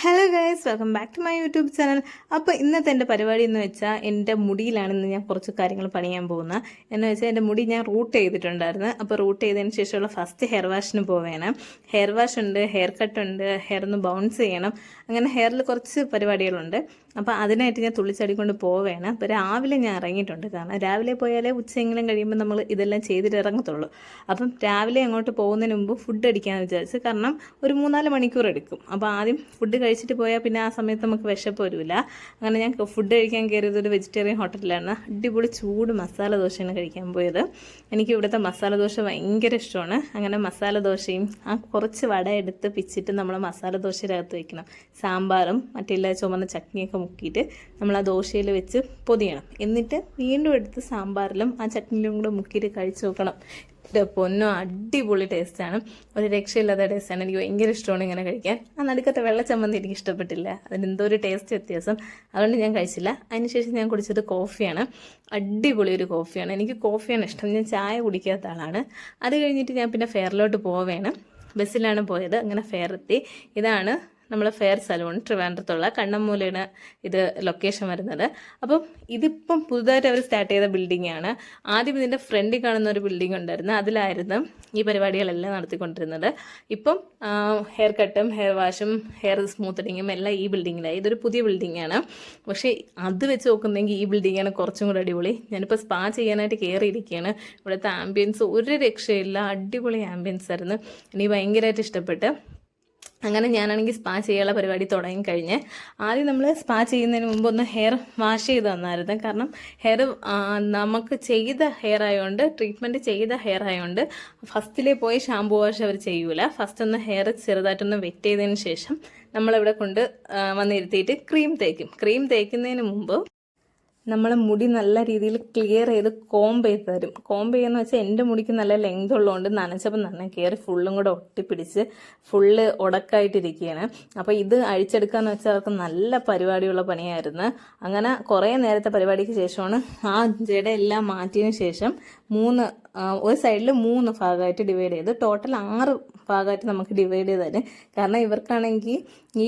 Hello guys welcome back to my YouTube channel അപ്പോൾ ഇന്നത്തെ എന്റെ പരിപാടി എന്ന് വെച്ചാൽ എന്റെ മുടിയിലാണ് ഇന്ന് ഞാൻ കുറച്ച് കാര്യങ്ങൾ പണിയാൻ പോകുന്നത്. എന്ന് വെച്ചാൽ എന്റെ മുടി ഞാൻ റൂട്ട് ചെയ്തിട്ടുണ്ടായിരുന്നു. അപ്പോൾ റൂട്ട് ചെയ്തതിന് ശേഷമുള്ള ഫസ്റ്റ് ഹെയർ വാഷിന് പോവേണം. ഹെയർ വാഷ് ഉണ്ട് ഹെയർ കട്ട് ഉണ്ട് ഹെയർ ഒന്ന് ബൗൺസ് ചെയ്യണം. അങ്ങനെ ഹെയറിൽ കുറച്ച് പരിപാടികളുണ്ട്. അപ്പോൾ അതിനായിട്ട് ഞാൻ തുള്ളിച്ചടിക്കൊണ്ട് പോവേണം. അപ്പോൾ രാവിലെ ഞാൻ ഇറങ്ങിയിട്ടുണ്ട്. കാരണം രാവിലെ പോയാലേ ഉച്ചയെങ്കിലും കഴിയുമ്പോൾ നമ്മൾ ഇതെല്ലാം ചെയ്തിട്ട് ഇറങ്ങത്തുള്ളൂ. അപ്പം രാവിലെ അങ്ങോട്ട് പോകുന്നതിന് മുമ്പ് ഫുഡ് അടിക്കാമെന്ന് വിചാരിച്ചു. കാരണം ഒരു മൂന്നാൽ മണിക്കൂർ എടുക്കും. അപ്പോൾ ആദ്യം ഫുഡ് കഴിച്ചിട്ട് പോയാൽ പിന്നെ ആ സമയത്ത് നമുക്ക് വിശപ്പ് വരില്ല അങ്ങനെ ഞാൻ ഫുഡ് കഴിക്കാൻ കയറിയത് ഒരു വെജിറ്റേറിയൻ ഹോട്ടലിലാണ്. അടിപൊളി ചൂട് മസാല ദോശയാണ് കഴിക്കാൻ പോയത്. എനിക്ക് ഇവിടുത്തെ മസാല ദോശ ഭയങ്കര ഇഷ്ടമാണ്. അങ്ങനെ മസാല ദോശയും ആ കുറച്ച് വട എടുത്ത് പിച്ചിട്ട് നമ്മൾ മസാല ദോശയിലകത്ത് വയ്ക്കണം സാമ്പാറും മറ്റെല്ലാ ചുമന്ന ചട്നിയൊക്കെ മുക്കിയിട്ട് നമ്മൾ ആ ദോശയിൽ വെച്ച് പൊതിയണം. എന്നിട്ട് വീണ്ടും എടുത്ത് സാമ്പാറിലും ആ ചട്നിയിലും കൂടെ മുക്കിയിട്ട് കഴിച്ചു നോക്കണം. പൊന്നോ അടിപൊളി ടേസ്റ്റാണ് ഒരു രക്ഷയില്ലാത്ത ടേസ്റ്റാണ് എനിക്ക് ഭയങ്കര ഇഷ്ടമാണ് ഇങ്ങനെ കഴിക്കാൻ. ആ നടുക്കത്തെ വെള്ള ചമ്മന്തി എനിക്ക് ഇഷ്ടപ്പെട്ടില്ല. അതിന് എന്തോ ഒരു ടേസ്റ്റ് വ്യത്യാസം. അതുകൊണ്ട് ഞാൻ കഴിച്ചില്ല. അതിനുശേഷം ഞാൻ കുടിച്ചത് കോഫിയാണ്. അടിപൊളി ഒരു കോഫിയാണ്. എനിക്ക് കോഫിയാണ് ഇഷ്ടം. ഞാൻ ചായ കുടിക്കാത്ത ആളാണ്. അത് കഴിഞ്ഞിട്ട് ഞാൻ പിന്നെ ഫെയറിലോട്ട് പോവേണം. ബസ്സിലാണ് പോയത്. അങ്ങനെ ഫെയർ എത്തി. ഇതാണ് നമ്മൾ ഫെയർ സലൂൺ ട്രിവാൻഡ്രത്തുള്ള കണ്ണമ്മൂലയാണ് ഇത് ലൊക്കേഷൻ വരുന്നത്. അപ്പം ഇതിപ്പം പുതുതായിട്ട് അവർ സ്റ്റാർട്ട് ചെയ്ത ബിൽഡിംഗ് ആണ്. ആദ്യം ഇതിന്റെ ഫ്രണ്ടിൽ കാണുന്ന ഒരു ബിൽഡിംഗ് ഉണ്ടായിരുന്നു. അതിലായിരുന്നു ഈ പരിപാടികളെല്ലാം നടത്തിക്കൊണ്ടിരുന്നത്. ഇപ്പം ഹെയർ കട്ടും ഹെയർ വാഷും ഹെയർ സ്മൂത്തനിങ്ങും എല്ലാം ഈ ബിൽഡിങ്ങിലായി ഇതൊരു പുതിയ ബിൽഡിംഗ് ആണ്. പക്ഷേ അത് വെച്ച് നോക്കുന്നെങ്കിൽ ഈ ബിൽഡിംഗ് ആണ് കുറച്ചും കൂടെ അടിപൊളി. ഞാനിപ്പോൾ സ്പാ ചെയ്യാനായിട്ട് കയറിയിരിക്കുകയാണ് ഇവിടുത്തെ ആംബിയൻസ് ഒരു രക്ഷയില്ല. അടിപൊളി ആംബിയൻസ് ആയിരുന്നു. എനിക്ക് ഭയങ്കരമായിട്ട് ഇഷ്ടപ്പെട്ട് അങ്ങനെ ഞാനാണെങ്കിൽ സ്പാ ചെയ്യാനുള്ള പരിപാടി തുടങ്ങി കഴിഞ്ഞ് ആദ്യം നമ്മൾ സ്പാ ചെയ്യുന്നതിന് മുമ്പ് ഒന്ന് ഹെയർ വാഷ് ചെയ്ത് തന്നായിരുന്നു. കാരണം ഹെയർ നമുക്ക് ചെയ്ത ഹെയർ ആയതുകൊണ്ട് ട്രീറ്റ്മെന്റ് ചെയ്ത ഹെയർ ആയതുകൊണ്ട് ഫസ്റ്റിലേ പോയി ഷാമ്പു വാഷ് അവർ ചെയ്യൂല. ഫസ്റ്റ് ഒന്ന് ഹെയർ ചെറുതായിട്ടൊന്ന് വെറ്റ് ചെയ്തതിന് ശേഷം നമ്മളിവിടെ കൊണ്ട് വന്നിരുത്തിയിട്ട് ക്രീം തേക്കും. ക്രീം തേക്കുന്നതിന് മുമ്പ് നമ്മൾ മുടി നല്ല രീതിയിൽ ക്ലിയർ ചെയ്ത് കോംബ് ചെയ്ത് തരും. കോംബ് ചെയ്യുന്ന വെച്ചാൽ എന്റെ മുടിക്ക് നല്ല ലെങ്ത് ഉള്ളതുകൊണ്ട് നനച്ചപ്പോൾ നന്നെ കയറി ഫുള്ളും കൂടെ ഒട്ടിപ്പിടിച്ച് ഫുള്ള് ഉടക്കായിട്ടിരിക്കുകയാണ് അപ്പോൾ ഇത് അഴിച്ചെടുക്കാന്ന് വെച്ചാൽ അവർക്ക് നല്ല പരിപാടിയുള്ള പണിയായിരുന്നു. അങ്ങനെ കുറേ നേരത്തെ പരിപാടിക്ക് ശേഷമാണ് ആ ജട എല്ലാം മാറ്റിയതിന് ശേഷം മൂന്ന് ഒരു സൈഡിൽ മൂന്ന് ഭാഗമായിട്ട് ഡിവൈഡ് ചെയ്ത് ടോട്ടൽ ആറ് ഭാഗമായിട്ട് നമുക്ക് ഡിവൈഡ് ചെയ്ത് തരും കാരണം ഇവർക്കാണെങ്കിൽ ഈ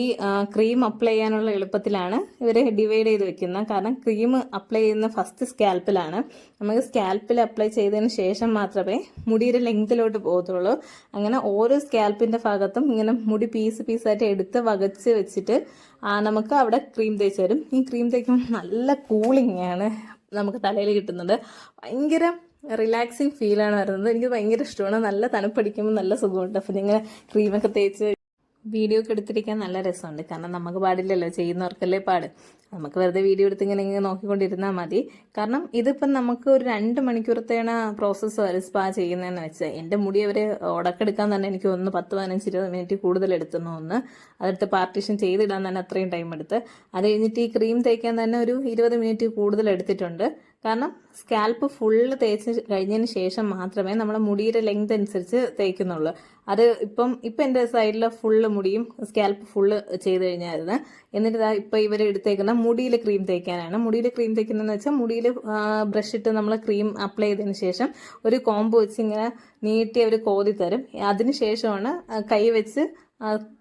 ക്രീം അപ്ലൈ ചെയ്യാനുള്ള എളുപ്പത്തിലാണ് ഇവർ ഡിവൈഡ് ചെയ്ത് വെക്കുന്നത് കാരണം ക്രീം അപ്ലൈ ചെയ്യുന്ന ഫസ്റ്റ് സ്കാൽപ്പിലാണ് നമുക്ക് സ്കാൽപ്പിൽ അപ്ലൈ ചെയ്തതിന് ശേഷം മാത്രമേ മുടിയുടെ ലെങ്തിലോട്ട് പോകത്തുള്ളൂ. അങ്ങനെ ഓരോ സ്കാൽപ്പിന്റെ ഭാഗത്തും ഇങ്ങനെ മുടി പീസ് പീസായിട്ട് എടുത്ത് വകച്ച് വെച്ചിട്ട് നമുക്ക് അവിടെ ക്രീം തേച്ച് തരും. ഈ ക്രീം തേക്കുമ്പോൾ നല്ല കൂളിംഗ് ആണ് നമുക്ക് തലയിൽ കിട്ടുന്നത്. ഭയങ്കര റിലാക്സിങ് ഫീൽ ആണ് വരുന്നത്. എനിക്ക് ഭയങ്കര ഇഷ്ടമാണ്. നല്ല തണുപ്പടിക്കുമ്പോൾ നല്ല സുഖമുണ്ട്. അപ്പം നിങ്ങൾ ക്രീമൊക്കെ തേച്ച് വീഡിയോ ഒക്കെ എടുത്തിരിക്കാൻ നല്ല രസമുണ്ട്. കാരണം നമുക്ക് പാടില്ലല്ലോ ചെയ്യുന്നവർക്കല്ലേ പാട്. നമുക്ക് വെറുതെ വീഡിയോ എടുത്ത് ഇങ്ങനെ ഇങ്ങനെ നോക്കിക്കൊണ്ടിരുന്നാൽ മതി. കാരണം ഇതിപ്പം നമുക്ക് ഒരു രണ്ട് മണിക്കൂറത്തേണ് പ്രോസസ്സ് വരെ സ്പാ ചെയ്യുന്നതെന്ന് വെച്ചാൽ എന്റെ മുടി അവർ ഉടക്കെടുക്കാൻ തന്നെ എനിക്ക് ഒന്ന് പത്ത് പതിനഞ്ച് ഇരുപത് മിനിറ്റ് കൂടുതൽ എടുത്തുന്നു ഒന്ന് അതെടുത്ത് പാർട്ടീഷൻ ചെയ്തിടാൻ തന്നെ അത്രയും ടൈം എടുത്ത്. അത് കഴിഞ്ഞിട്ട് ഈ ക്രീം തേക്കാൻ തന്നെ ഒരു ഇരുപത് മിനിറ്റ് കൂടുതൽ എടുത്തിട്ടുണ്ട്. കാരണം സ്കാൽപ്പ് ഫുള്ള് തേച്ച് കഴിഞ്ഞതിന് ശേഷം മാത്രമേ നമ്മൾ മുടിയുടെ ലെങ്ത് അനുസരിച്ച് തേക്കുന്നുള്ളൂ. അത് ഇപ്പം ഇപ്പം എന്റെ സൈഡിലെ ഫുള്ള് മുടിയും സ്കാൽപ്പ് ഫുള്ള് ചെയ്ത് കഴിഞ്ഞായിരുന്നു. എന്നിട്ട് ഇപ്പം ഇവർ എടുത്തേക്കുന്ന മുടിയിൽ ക്രീം തേക്കാനാണ്. മുടിയിൽ ക്രീം തേക്കുന്നതെന്ന് വെച്ചാൽ മുടിയിൽ ബ്രഷ് ഇട്ട് നമ്മൾ ക്രീം അപ്ലൈ ചെയ്തതിന് ശേഷം ഒരു കോംബ് വെച്ച് ഇങ്ങനെ നീട്ടി അവർ കോതി തരും അതിന് ശേഷമാണ് കൈ വെച്ച്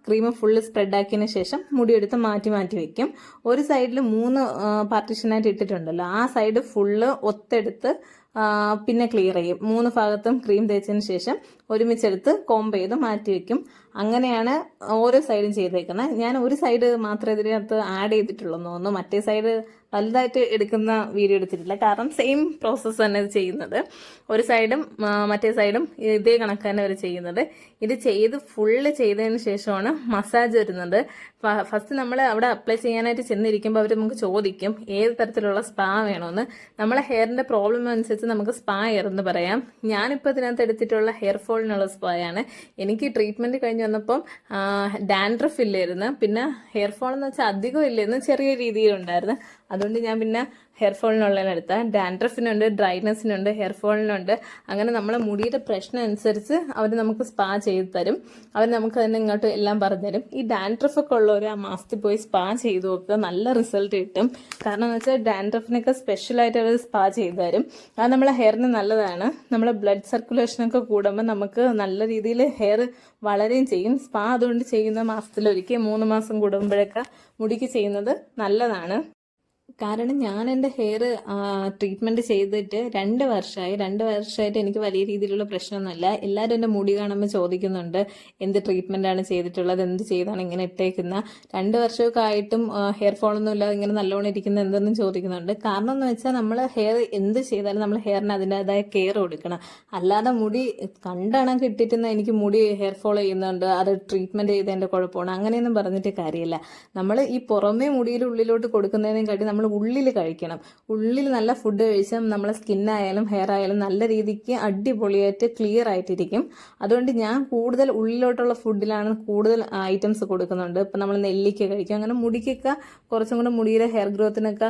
ക്രീം ഫുള്ള് സ്പ്രെഡ് ആക്കിയതിന് ശേഷം മുടിയെടുത്ത് മാറ്റി മാറ്റി വെക്കും. ഒരു സൈഡിൽ മൂന്ന് പാർട്ടീഷനായിട്ട് ഇട്ടിട്ടുണ്ടല്ലോ. ആ സൈഡ് ഫുള്ള് ഒത്തെടുത്ത് പിന്നെ ക്ലിയർ ചെയ്യും. മൂന്ന് ഭാഗത്തും ക്രീം തേച്ചതിന് ശേഷം ഒരുമിച്ചെടുത്ത് കോംബ് ചെയ്ത് മാറ്റി വെക്കും. അങ്ങനെയാണ് ഓരോ സൈഡും ചെയ്തേക്കുന്നത് ഞാൻ ഒരു സൈഡ് മാത്രമേ ഇതിനകത്ത് ആഡ് ചെയ്തിട്ടുള്ളൂ തോന്നുന്നു. മറ്റേ സൈഡ് വലുതായിട്ട് എടുക്കുന്ന വീഡിയോ എടുത്തിട്ടില്ല. കാരണം സെയിം പ്രോസസ്സ് തന്നെ ചെയ്യുന്നത്. ഒരു സൈഡും മറ്റേ സൈഡും ഇതേ കണക്ക് തന്നെ അവർ ചെയ്യുന്നത്. ഇത് ചെയ്ത് ഫുള്ള് ചെയ്തതിന് ശേഷമാണ് മസാജ് വരുന്നത്. ഫസ്റ്റ് നമ്മൾ അവിടെ അപ്ലൈ ചെയ്യാനായിട്ട് ചെന്നിരിക്കുമ്പോൾ അവർ നമുക്ക് ചോദിക്കും ഏത് തരത്തിലുള്ള സ്പാ വേണമെന്ന് നമ്മളെ ഹെയറിന്റെ പ്രോബ്ലം അനുസരിച്ച് നമുക്ക് സ്പാ ഹെയർ എന്ന് പറയാം. ഞാനിപ്പോൾ ഇതിനകത്ത് എടുത്തിട്ടുള്ള ഹെയർ ഫോളിനുള്ള സ്പായാണ്. എനിക്ക് ട്രീറ്റ്മെന്റ് കഴിഞ്ഞ് വന്നപ്പം ഡാൻഡ്രഫ് ഇല്ലായിരുന്നു. പിന്നെ ഹെയർ ഫോൾ എന്ന് വെച്ചാൽ അധികം ഇല്ലായിരുന്നു ചെറിയ രീതിയിലുണ്ടായിരുന്നു. അതുകൊണ്ട് ഞാൻ പിന്നെ ഹെയർ ഫോളിനുള്ളതിന് എടുത്ത. ഡാൻഡ്രഫിനുണ്ട് ഡ്രൈനെസ്സിനുണ്ട് ഹെയർ ഫോളിനുണ്ട് അങ്ങനെ നമ്മളെ മുടിയുടെ പ്രശ്നം അനുസരിച്ച് അവർ നമുക്ക് സ്പാ ചെയ്ത് തരും. അവർ നമുക്ക് തന്നെ ഇങ്ങോട്ട് എല്ലാം പറഞ്ഞു തരും. ഈ ഡാൻഡ്രഫൊക്കെ ഉള്ളവർ ആ മാസത്തിൽ പോയി സ്പാ ചെയ്ത് നോക്കുക. നല്ല റിസൾട്ട് കിട്ടും. കാരണം എന്ന് വെച്ചാൽ ഡാൻഡ്രഫിനൊക്കെ സ്പെഷ്യലായിട്ട് അവർ സ്പാ ചെയ്ത് തരും. അത് നമ്മളെ ഹെയറിന് നല്ലതാണ്. നമ്മളെ ബ്ലഡ് സർക്കുലേഷനൊക്കെ കൂടുമ്പോൾ നമുക്ക് നല്ല രീതിയിൽ ഹെയർ വളരെയും ചെയ്യും. സ്പാ അതുകൊണ്ട് ചെയ്യുന്ന മാസത്തിലൊരിക്കൽ മൂന്ന് മാസം കൂടുമ്പോഴൊക്കെ മുടിക്ക് ചെയ്യുന്നത് നല്ലതാണ്. കാരണം ഞാൻ എന്റെ ഹെയർ ട്രീറ്റ്മെന്റ് ചെയ്തിട്ട് രണ്ട് വർഷമായി രണ്ട് വർഷമായിട്ട് എനിക്ക് വലിയ രീതിയിലുള്ള പ്രശ്നമൊന്നുമില്ല. എല്ലാവരും എന്റെ മുടി കാണുമ്പോൾ ചോദിക്കുന്നുണ്ട് എന്ത് ട്രീറ്റ്മെന്റാണ് ചെയ്തിട്ടുള്ളത് എന്ത് ചെയ്താണ് ഇങ്ങനെ ഇട്ടേക്കുന്ന? രണ്ട് വർഷമൊക്കെ ആയിട്ടും ഹെയർ ഫോളൊന്നും ഇല്ലാതെ ഇങ്ങനെ നല്ലോണം ഇരിക്കുന്ന എന്തെന്നും ചോദിക്കുന്നുണ്ട്. കാരണം എന്ന് വെച്ചാൽ നമ്മൾ ഹെയർ എന്ത് ചെയ്താലും നമ്മൾ ഹെയറിന് അതിന്റെതായ കെയർ കൊടുക്കണം. അല്ലാതെ മുടി കണ്ടാണ് കിട്ടിയിട്ടുന്ന എനിക്ക് മുടി ഹെയർ ഫോൾ ചെയ്യുന്നുണ്ട് അത് ട്രീറ്റ്മെന്റ് ചെയ്തതിന്റെ കുഴപ്പമാണ് അങ്ങനെയൊന്നും പറഞ്ഞിട്ട് കാര്യമില്ല. നമ്മൾ ഈ പുറമേ മുടിയിൽ ഉള്ളിലോട്ട് കൊടുക്കുന്നതിനെക്കാട്ടി നമ്മൾ ഉള്ളിൽ കഴിക്കണം. ഉള്ളിൽ നല്ല ഫുഡ് കഴിച്ചാൽ നമ്മളെ സ്കിന്നായാലും ഹെയർ ആയാലും നല്ല രീതിക്ക് അടിപൊളിയായിട്ട് ക്ലിയർ ആയിട്ടിരിക്കും. അതുകൊണ്ട് ഞാൻ കൂടുതൽ ഉള്ളിലോട്ടുള്ള ഫുഡിലാണ് കൂടുതൽ ഐറ്റംസ് കൊടുക്കുന്നുണ്ട്. ഇപ്പം നമ്മൾ നെല്ലിക്ക കഴിക്കും. അങ്ങനെ മുടിക്കൊക്കെ കുറച്ചും കൂടെ മുടിയുടെ ഹെയർ ഗ്രോത്തിനൊക്കെ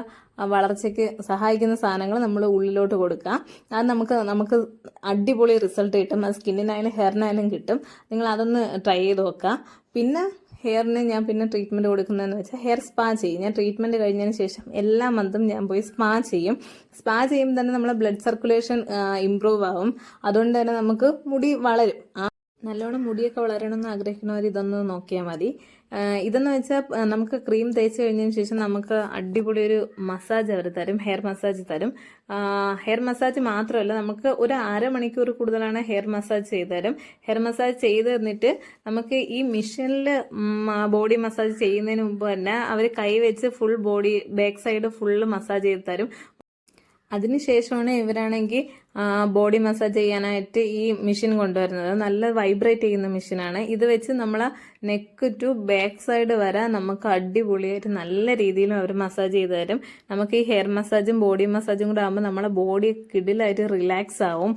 വളർച്ചയ്ക്ക് സഹായിക്കുന്ന സാധനങ്ങൾ നമ്മൾ ഉള്ളിലോട്ട് കൊടുക്കുക അത് നമുക്ക് നമുക്ക് അടിപൊളി റിസൾട്ട് കിട്ടും. അത് സ്കിന്നിനായാലും ഹെയറിനായാലും കിട്ടും. നിങ്ങൾ അതൊന്ന് ട്രൈ ചെയ്ത് നോക്കുക പിന്നെ ഹെയറിന് ഞാൻ പിന്നെ ട്രീറ്റ്മെന്റ് കൊടുക്കുന്നതെന്ന് വെച്ചാൽ ഹെയർ സ്പാ ചെയ്യും. ഞാൻ ട്രീറ്റ്മെന്റ് കഴിഞ്ഞതിന് ശേഷം എല്ലാ മന്തും ഞാൻ പോയി സ്പാ ചെയ്യും. സ്പാ ചെയ്യുമ്പോൾ തന്നെ നമ്മളെ ബ്ലഡ് സർക്കുലേഷൻ ഇമ്പ്രൂവ് ആവും. അതുകൊണ്ട് തന്നെ നമുക്ക് മുടി വളരും. നല്ലോണം മുടിയൊക്കെ വളരണമെന്ന് ആഗ്രഹിക്കുന്നവർ ഇതൊന്ന് നോക്കിയാൽ മതി. ഇതെന്ന് വെച്ചാൽ നമുക്ക് ക്രീം തേച്ച് കഴിഞ്ഞതിന് ശേഷം നമുക്ക് അടിപൊളി ഒരു മസാജ് അവർ തരും ഹെയർ മസാജ് തരും. ഹെയർ മസാജ് മാത്രമല്ല നമുക്ക് ഒരു അരമണിക്കൂർ കൂടുതലാണ് ഹെയർ മസാജ് ചെയ്ത് തരും. ഹെയർ മസാജ് ചെയ്ത് തന്നിട്ട് നമുക്ക് ഈ മിഷനിൽ ബോഡി മസാജ് ചെയ്യുന്നതിന് മുമ്പ് തന്നെ അവർ കൈ വെച്ച് full body back side full massage ചെയ്ത് തരും. അതിനുശേഷമാണ് ഇവരാണെങ്കിൽ ബോഡി മസാജ് ചെയ്യാനായിട്ട് ഈ മെഷീൻ കൊണ്ടുവരുന്നത്. നല്ല വൈബ്രേറ്റ് ചെയ്യുന്ന മെഷീനാണ് ഇത് വെച്ച് നമ്മളെ നെക്ക് ടു ബാക്ക് സൈഡ് വരെ നമുക്ക് അടിപൊളിയായിട്ട് നല്ല രീതിയിലും അവർ മസാജ് ചെയ്ത് തരും. നമുക്ക് ഈ ഹെയർ മസാജും ബോഡി മസാജും കൂടെ ആകുമ്പോൾ നമ്മളെ ബോഡി കിടിലായിട്ട് റിലാക്സ് ആവും.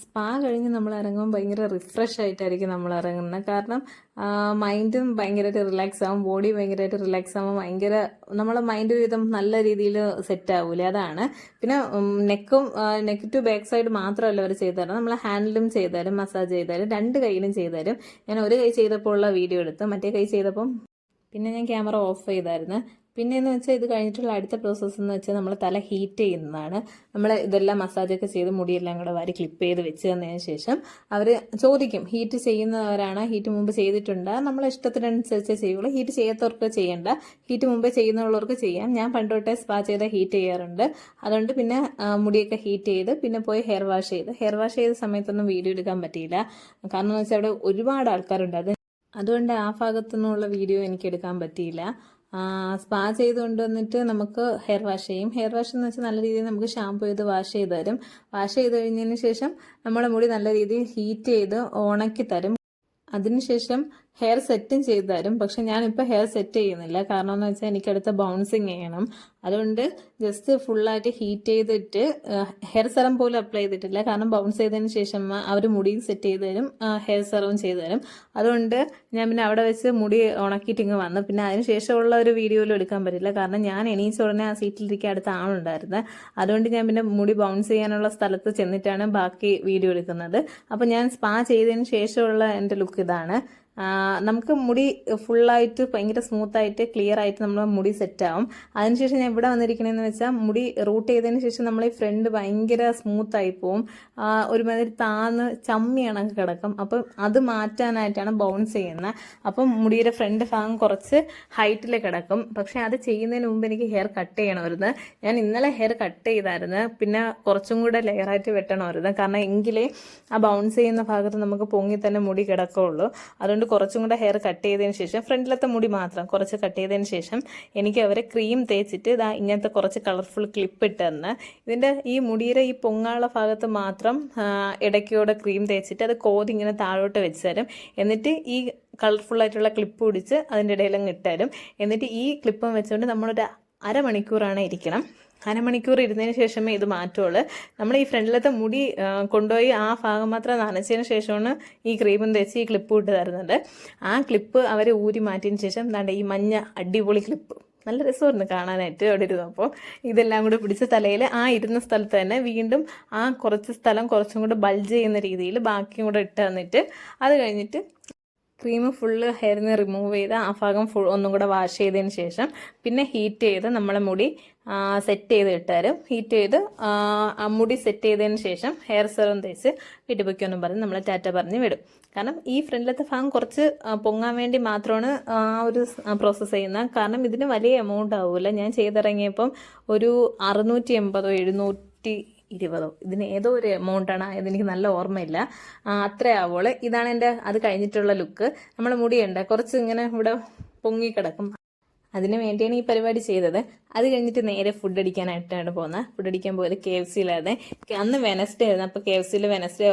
സ്പാ കഴിഞ്ഞ് നമ്മൾ ഇറങ്ങുമ്പോൾ ഭയങ്കര റിഫ്രഷ് ആയിട്ടായിരിക്കും നമ്മൾ ഇറങ്ങുന്നത് കാരണം മൈൻഡും ഭയങ്കരമായിട്ട് റിലാക്സ് ആവും ബോഡി ഭയങ്കരമായിട്ട് റിലാക്സ് ആവും ഭയങ്കര നമ്മളെ മൈൻഡ് വിധം നല്ല രീതിയിൽ സെറ്റ് ആവൂലേ അതാണ്. പിന്നെ നെക്കും നെക്ക് ടു ബാക്ക് സൈഡ് മാത്രമല്ല അവർ ചെയ്തു നമ്മൾ ഹാൻഡിലും ചെയ്താലും മസാജ് ചെയ്താലും രണ്ട് കൈയിലും ചെയ്താലും ഞാൻ ഒരു കൈ ചെയ്തപ്പോൾ ഉള്ള വീഡിയോ എടുത്തു മറ്റേ കൈ ചെയ്തപ്പം പിന്നെ ഞാൻ ക്യാമറ ഓഫ് ചെയ്തായിരുന്നു. പിന്നെ എന്ന് വെച്ചാൽ ഇത് കഴിഞ്ഞിട്ടുള്ള അടുത്ത പ്രോസസ്സ് എന്ന് വെച്ചാൽ നമ്മൾ തല ഹീറ്റ് ചെയ്യുന്നതാണ്. നമ്മൾ ഇതെല്ലാം മസാജൊക്കെ ചെയ്ത് മുടിയെല്ലാം കൂടെ വാരി ക്ലിപ്പ് ചെയ്ത് വെച്ച് തന്നതിന് ശേഷം അവർ ചോദിക്കും ഹീറ്റ് ചെയ്യുന്നവരാണ്? ഹീറ്റ് മുമ്പ് ചെയ്തിട്ടുണ്ട്? നമ്മൾ ഇഷ്ടത്തിനനുസരിച്ച് ചെയ്യുള്ളൂ. ഹീറ്റ് ചെയ്യാത്തവർക്ക് ചെയ്യേണ്ട. ഹീറ്റ് മുമ്പ് ചെയ്യുന്നവർക്ക് ചെയ്യാം. ഞാൻ പണ്ടോട്ടെ സ്പാ ചെയ്ത ഹീറ്റ് ചെയ്യാറുണ്ട്. അതുകൊണ്ട് പിന്നെ മുടിയൊക്കെ ഹീറ്റ് ചെയ്ത് പിന്നെ പോയി ഹെയർ വാഷ് ചെയ്ത്. ഹെയർ വാഷ് ചെയ്ത സമയത്തൊന്നും വീഡിയോ എടുക്കാൻ പറ്റിയില്ല. കാരണം എന്ന് വെച്ചാൽ അവിടെ ഒരുപാട് ആൾക്കാരുണ്ട്. അത് അതുകൊണ്ട് ആ ഭാഗത്തുനിന്നുള്ള വീഡിയോ എനിക്ക് എടുക്കാൻ പറ്റിയില്ല. സ്പാ ചെയ്ത് കൊണ്ടുവന്നിട്ട് നമുക്ക് ഹെയർ വാഷ് ചെയ്യും. ഹെയർ വാഷ് എന്ന് വെച്ചാൽ നല്ല രീതിയിൽ നമുക്ക് ഷാമ്പു ചെയ്ത് വാഷ് ചെയ്ത് തരും. വാഷ് ചെയ്ത് കഴിഞ്ഞതിന് ശേഷം നമ്മുടെ മുടി നല്ല രീതിയിൽ ഹീറ്റ് ചെയ്ത് ഉണക്കി തരും. അതിനുശേഷം ഹെയർ സെറ്റും ചെയ്തു തരും. പക്ഷെ ഞാനിപ്പോൾ ഹെയർ സെറ്റ് ചെയ്യുന്നില്ല. കാരണം എന്ന് വെച്ചാൽ എനിക്കടുത്ത് ബൗൺസിങ് ചെയ്യണം. അതുകൊണ്ട് ജസ്റ്റ് ഫുള്ളായിട്ട് ഹീറ്റ് ചെയ്തിട്ട് ഹെയർ സെറം പോലും അപ്ലൈ ചെയ്തിട്ടില്ല. കാരണം ബൗൺസ് ചെയ്തതിന് ശേഷം അവർ മുടിയും സെറ്റ് ചെയ്ത് തരും. ഹെയർ സെറവും ചെയ്ത് തരും. അതുകൊണ്ട് ഞാൻ പിന്നെ അവിടെ വെച്ച് മുടി ഉണക്കിയിട്ട് ഇങ്ങ് വന്നു. പിന്നെ അതിന് ശേഷമുള്ള ഒരു വീഡിയോയിലും എടുക്കാൻ പറ്റില്ല. കാരണം ഞാൻ എണീച്ച ഉടനെ ആ സീറ്റിലിരിക്കുക അടുത്ത ആളുണ്ടായിരുന്നത് അതുകൊണ്ട് ഞാൻ പിന്നെ മുടി ബൗൺസ് ചെയ്യാനുള്ള സ്ഥലത്ത് ചെന്നിട്ടാണ് ബാക്കി വീഡിയോ എടുക്കുന്നത്. അപ്പോൾ ഞാൻ സ്പാ ചെയ്തതിന് ശേഷമുള്ള എന്റെ ലുക്ക് ഇതാണ്. നമുക്ക് മുടി ഫുള്ളായിട്ട് ഭയങ്കര സ്മൂത്തായിട്ട് ക്ലിയർ ആയിട്ട് നമ്മൾ മുടി സെറ്റ് ആവും. അതിനുശേഷം ഞാൻ ഇവിടെ വന്നിരിക്കണമെന്ന് വെച്ചാൽ മുടി റൂട്ട് ചെയ്തതിന് ശേഷം നമ്മൾ ഈ ഫ്രണ്ട് ഭയങ്കര സ്മൂത്തായി പോവും. ഒരുമാതിരി താന്ന് ചമ്മിയാണ് കിടക്കും. അപ്പം അത് മാറ്റാനായിട്ടാണ് ബൗൺസ് ചെയ്യുന്നത് അപ്പം മുടിയുടെ ഫ്രണ്ട് ഭാഗം കുറച്ച് ഹൈറ്റിൽ കിടക്കും. പക്ഷെ അത് ചെയ്യുന്നതിന് മുമ്പ് എനിക്ക് ഹെയർ കട്ട് ചെയ്യണമായിരുന്നു. ഞാൻ ഇന്നലെ ഹെയർ കട്ട് ചെയ്തായിരുന്നു. പിന്നെ കുറച്ചും കൂടെ ലെയറായിട്ട് വെട്ടണമായിരുന്നു. കാരണം എങ്കിലേ ആ ബൗൺസ് ചെയ്യുന്ന ഭാഗത്ത് നമുക്ക് പൊങ്ങി തന്നെ മുടി കിടക്കുള്ളൂ. അതുകൊണ്ട് കുറച്ചും കൂടെ ഹെയർ കട്ട് ചെയ്തതിന് ശേഷം ഫ്രണ്ടിലത്തെ മുടി മാത്രം കുറച്ച് കട്ട് ചെയ്തതിന് ശേഷം എനിക്ക് അവരെ ക്രീം തേച്ചിട്ട് ഇതാ ഇങ്ങനത്തെ കുറച്ച് കളർഫുൾ ക്ലിപ്പ് ഇട്ട് തന്ന് ഇതിന്റെ ഈ മുടിയുടെ ഈ പൊങ്ങാള ഭാഗത്ത് മാത്രം ഇടയ്ക്കൂടെ ക്രീം തേച്ചിട്ട് അത് കോതി ഇങ്ങനെ താഴോട്ട് വെച്ച് തരും എന്നിട്ട് ഈ കളർഫുൾ ആയിട്ടുള്ള ക്ലിപ്പ് പിടിച്ച് അതിന്റെ ഇടയിലങ്ങ് ഇട്ടുതരും എന്നിട്ട് ഈ ക്ലിപ്പും വെച്ചുകൊണ്ട് നമ്മളൊരു അരമണിക്കൂറാണ് ഇരിക്കണം. അരമണിക്കൂർ ഇരുന്നതിന് ശേഷമേ ഇത് മാറ്റുള്ളൂ. നമ്മൾ ഈ ഫ്രണ്ടിലത്തെ മുടി കൊണ്ടുപോയി ആ ഭാഗം മാത്രം നനച്ചതിന് ശേഷമാണ് ഈ ക്രീമും തേച്ച് ഈ ക്ലിപ്പ് ഇട്ട് തരുന്നത്. ആ ക്ലിപ്പ് അവർ ഊരി മാറ്റിയതിന് ശേഷം ദാണ്ടെ ഈ മഞ്ഞ അടിപൊളി ക്ലിപ്പ്. നല്ല രസമായിരുന്നു കാണാനായിട്ട് അവിടെ ഇരുന്നപ്പോൾ. ഇതെല്ലാം കൂടി പിടിച്ച തലയിൽ ആ ഇരുന്ന സ്ഥലത്ത് തന്നെ വീണ്ടും ആ കുറച്ച് സ്ഥലം കുറച്ചും കൂടെ ബൾജ് ചെയ്യുന്ന രീതിയിൽ ബാക്കിയും കൂടെ ഇട്ട് തന്നിട്ട് അത് കഴിഞ്ഞിട്ട് ക്രീം ഫുള്ള് ഹെയറിൽ നിന്ന് റിമൂവ് ചെയ്ത് ആ ഭാഗം ഫുൾ ഒന്നും കൂടെ വാഷ് ചെയ്തതിന് ശേഷം പിന്നെ ഹീറ്റ് ചെയ്ത് നമ്മളെ മുടി സെറ്റ് ചെയ്ത് ഇട്ടാലും ഹീറ്റ് ചെയ്ത് മുടി സെറ്റ് ചെയ്തതിന് ശേഷം ഹെയർ സെറം തേച്ച് വീട്ടിൽ പൊയ്ക്കൊന്നും പറഞ്ഞ് നമ്മൾ ടാറ്റ പറഞ്ഞ് വിടും. കാരണം ഈ ഫ്രണ്ടിലത്തെ ഭാഗം കുറച്ച് പൊങ്ങാൻ വേണ്ടി മാത്രമാണ് ആ ഒരു പ്രോസസ്സ് ചെയ്യുന്നത്. കാരണം ഇതിന് വലിയ എമൗണ്ട് ആവില്ല ഞാൻ ചെയ്തിറങ്ങിയപ്പം ഒരു അറുന്നൂറ്റി എൺപതോ എഴുന്നൂറ്റി ഇരുപതോ? ഇതിന് ഏതോ ഒരു എമൗണ്ടാണ് എനിക്ക് നല്ല ഓർമ്മയില്ല. അത്രേ ഇതാണ് എന്റെ അത് കഴിഞ്ഞിട്ടുള്ള ലുക്ക് നമ്മൾ മുടിയുണ്ട് കുറച്ച് ഇങ്ങനെ ഇവിടെ പൊങ്ങി കിടക്കും അതിനു വേണ്ടിയാണ് ഈ പരിപാടി ചെയ്തത്. അത് കഴിഞ്ഞിട്ട് നേരെ ഫുഡ് അടിക്കാനായിട്ടാണ് പോകുന്നത് ഫുഡ് അടിക്കാൻ പോയത് കെ എഫ് സിയിലായിരുന്നു അന്ന് വെനസ്ഡേ ആയിരുന്നു. അപ്പോൾ കെ എഫ് സിയിൽ വെനസ്ഡേ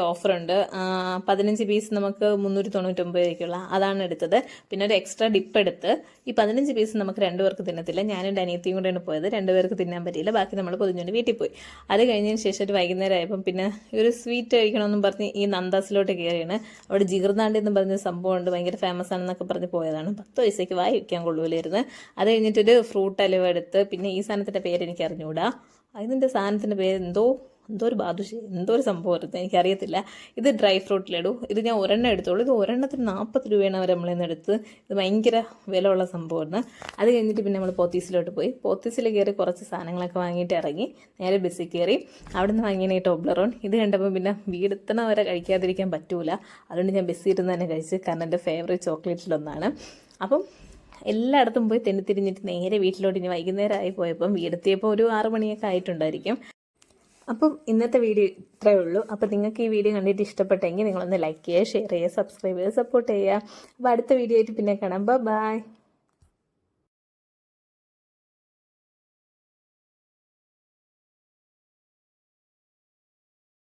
ആ, പതിനഞ്ച് പീസ് നമുക്ക് മുന്നൂറ്റി തൊണ്ണൂറ്റൊമ്പത് രൂപയ്ക്കുള്ള അതാണ് എടുത്തത്. പിന്നെ ഒരു എക്സ്ട്രാ ഡിപ്പ് എടുത്ത് ഈ പതിനഞ്ച് പീസ് നമുക്ക് രണ്ടുപേർക്ക് തിന്നത്തില്ല. ഞാനും അനിയത്തിയും കൂടെയാണ് പോയത്. രണ്ടുപേർക്ക് തിന്നാൻ പറ്റിയില്ല. ബാക്കി നമ്മൾ പൊതിഞ്ഞുകൊണ്ട് വീട്ടിൽ പോയി. അത് കഴിഞ്ഞതിന് ശേഷം ഒരു വൈകുന്നേരം ആയപ്പം പിന്നെ ഒരു സ്വീറ്റ് കഴിക്കണമെന്നും പറഞ്ഞ് ഈ നന്ദാസിലോട്ട് കയറിയാണ് അവിടെ ജിഗർദാണ്ടി എന്ന് പറഞ്ഞ സംഭവമുണ്ട്. ഭയങ്കര ഫേമസ് ആണെന്നൊക്കെ പറഞ്ഞ് പോയതാണ്. പത്ത് പൈസയ്ക്ക് വായി വയ്ക്കാൻ കൊള്ളൂലായിരുന്നു. അത് കഴിഞ്ഞിട്ടൊരു ഫ്രൂട്ട് അലുവ എടുത്ത് പിന്നെ ഈ സാധനത്തിന്റെ പേര് എനിക്ക് അറിഞ്ഞുകൂടാ അതിന്റെ സാധനത്തിന്റെ പേര് എന്തോ എന്തോ ഒരു ബാദുഷി എന്തോ ഒരു സംഭവം എനിക്കറിയത്തില്ല. ഇത് ഡ്രൈ ഫ്രൂട്ട് ഇത് ഞാൻ ഒരെണ്ണം എടുത്തോളൂ. ഇത് ഒരെണ്ണത്തിന് നാൽപ്പത് രൂപയാണ് അവർ നമ്മളിൽ നിന്ന് എടുത്ത്. ഇത് ഭയങ്കര വിലയുള്ള സംഭവമാണ്. അത് കഴിഞ്ഞിട്ട് പിന്നെ നമ്മൾ പോത്തീസിലോട്ട് പോയി. പോത്തീസിൽ കയറി കുറച്ച് സാധനങ്ങളൊക്കെ വാങ്ങിയിട്ട് ഇറങ്ങി. നേരെ ബസ്സിൽ കയറി. അവിടെ നിന്ന് വാങ്ങിയ ടോബ്ലറോൺ. ഇത് കണ്ടപ്പോൾ പിന്നെ വീടെത്തണ വരെ കഴിക്കാതിരിക്കാൻ പറ്റൂല. അതുകൊണ്ട് ഞാൻ ബസ്സിൽ ഇരുന്ന് തന്നെ കഴിച്ച് കാരണം എന്റെ ഫേവറേറ്റ് ചോക്ലേറ്റിലൊന്നാണ് അപ്പം എല്ലായിടത്തും പോയി തെന്നിത്തിരിഞ്ഞിട്ട് നേരെ വീട്ടിലോട്ട് ഇനി വൈകുന്നേരമായി പോയപ്പം വീടെത്തിയപ്പോൾ ഒരു ആറു മണിയൊക്കെ ആയിട്ടുണ്ടായിരിക്കും. അപ്പം ഇന്നത്തെ വീഡിയോ ഇത്രയേ ഉള്ളൂ. അപ്പം നിങ്ങൾക്ക് ഈ വീഡിയോ കണ്ടിട്ട് ഇഷ്ടപ്പെട്ടെങ്കിൽ നിങ്ങളൊന്ന് ലൈക്ക് ചെയ്യുക ഷെയർ ചെയ്യുക സബ്സ്ക്രൈബ് ചെയ്യുക സപ്പോർട്ട് ചെയ്യുക. അപ്പോൾ അടുത്ത വീഡിയോ ആയിട്ട് പിന്നെ കാണാം. ബൈ